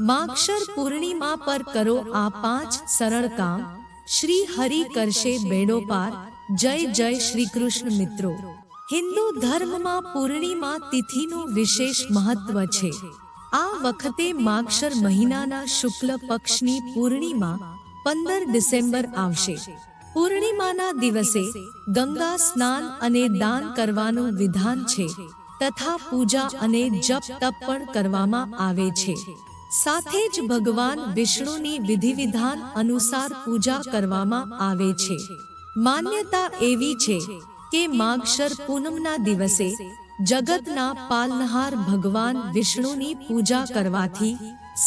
માક્ષર પૂર્ણિમા પર કરો આ પાંચ સરળ કામ. શ્રી હરિ કરશે બેડો પાર. જય જય શ્રી કૃષ્ણ મિત્રો. હિન્દુ ધર્મમાં પૂર્ણિમા તિથિનું વિશેષ મહત્વ છે. આ વખતે માક્ષર મહિનાના શુક્લ પક્ષની પૂર્ણિમા પંદર ડિસેમ્બર આવશે. પૂર્ણિમાના દિવસે ગંગા સ્નાન અને દાન કરવાનું વિધાન છે. તથા પૂજા અને જપ તપ પણ કરવામાં આવે છે. સાથે જ ભગવાન વિષ્ણુની વિધિ વિધાન અનુસાર પૂજા કરવામાં આવે છે. માન્યતા એવી છે કે માગશર પૂનમના દિવસે જગતના પાલનહાર ભગવાન વિષ્ણુની પૂજા કરવાથી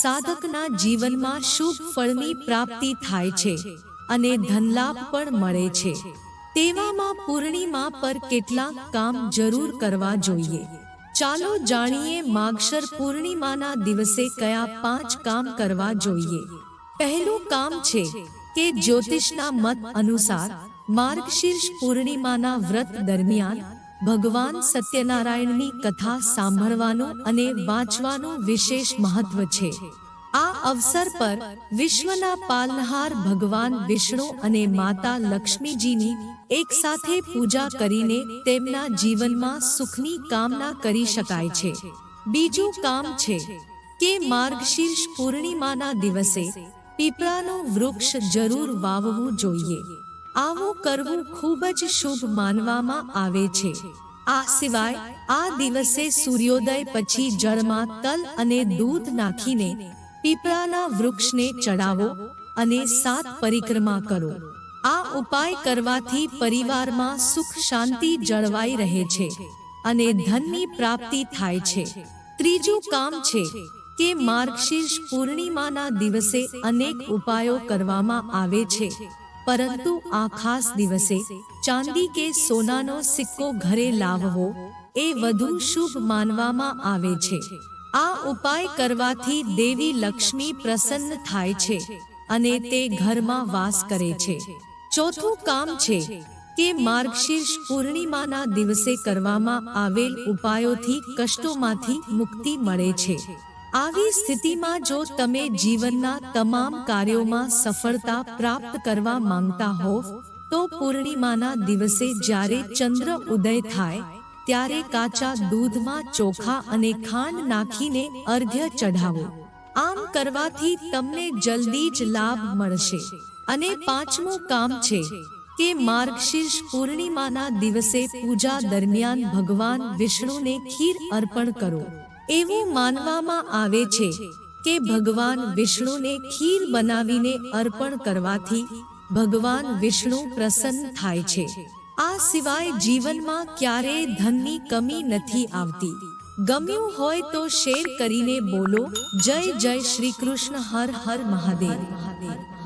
સાધકના જીવનમાં શુભ ફળની પ્રાપ્તિ થાય છે અને ધનલાભ પણ મળે છે. તેવામાં પૂર્ણિમા પર કેટલાક કામ જરૂર કરવા જોઈએ. ચાલો જાણીએ માગશર પૂર્ણિમાના દિવસે કયા પાંચ કામ કરવા જોઈએ. પહેલું કામ છે કે જ્યોતિષના મત અનુસાર માર્ગશીર્ષ પૂર્ણિમાના વ્રત દરમિયાન ભગવાન સત્યનારાયણની કથા સાંભળવાનું અને વાંચવાનું વિશેષ મહત્વ છે. આ અવસર પર વિશ્વના પાલનહાર ભગવાન વિષ્ણુ અને માતા લક્ષ્મીજીની એક સાથે પૂજા કરીને તેમના જીવનમાં સુખની કામના કરી શકાય છે. બીજું કામ છે કે માર્ગશીર્ષ પૂર્ણિમાના દિવસે પીપળાનું વૃક્ષ જરૂર વાવવું જોઈએ. આવું કરવું ખૂબ જ શુભ માનવામાં આવે છે. આ સિવાય આ દિવસે સૂર્યોદય પછી જળમાં તલ અને દૂધ નાખીને પીપળાના વૃક્ષને ચડાવો અને સાત પરિક્રમા કરો. આ ઉપાય કરવાથી પરિવારમાં સુખ શાંતિ જળવાઈ રહે છે અને ધનની પ્રાપ્તિ થાય છે. ત્રીજું કામ છે કે માર્ગશીર્ષ પૂર્ણિમાના દિવસે અનેક ઉપાયો કરવામાં આવે છે. પરંતુ આ ખાસ દિવસે ચાંદી કે સોનાનો સિક્કો ઘરે લાવવો એ વધુ શુભ માનવામાં આવે છે. આ ઉપાય કરવાથી દેવી લક્ષ્મી પ્રસન્ન થાય છે અને તે ઘરમાં વાસ કરે છે. ચોથું કામ છે કે માર્ગશીર્ષ પૂર્ણિમાના દિવસે કરવામાં આવેલ ઉપાયોથી કષ્ટોમાંથી મુક્તિ મળે છે. આવી સ્થિતિમાં જો તમે જીવનના તમામ કાર્યોમાં સફળતા પ્રાપ્ત કરવા માંગતા હો, તો પૂર્ણિમાના દિવસે જ્યારે ચંદ્ર ઉદય થાય ત્યારે કાચા દૂધમાં ચોખા અને ખાંડ નાખીને અર્ઘ્ય ચઢાવો. આમ કરવાથી તમને જલ્દી જ લાભ મળશે. અને પાંચમું કામ છે કે માર્ગશીર્ષ પૂર્ણિમાના દિવસે પૂજા દરમિયાન ભગવાન વિષ્ણુને ખીર અર્પણ કરો. એવું માનવામાં આવે છે કે ભગવાન વિષ્ણુને ખીર બનાવીને અર્પણ કરવાથી ભગવાન વિષ્ણુ પ્રસન્ન થાય છે. આ સિવાય જીવનમાં ક્યારેય ધનની કમી નથી આવતી. ગમ્યું હોય તો શેર કરીને બોલો. જય જય શ્રી કૃષ્ણ, હર હર મહાદેવ મહાદેવ.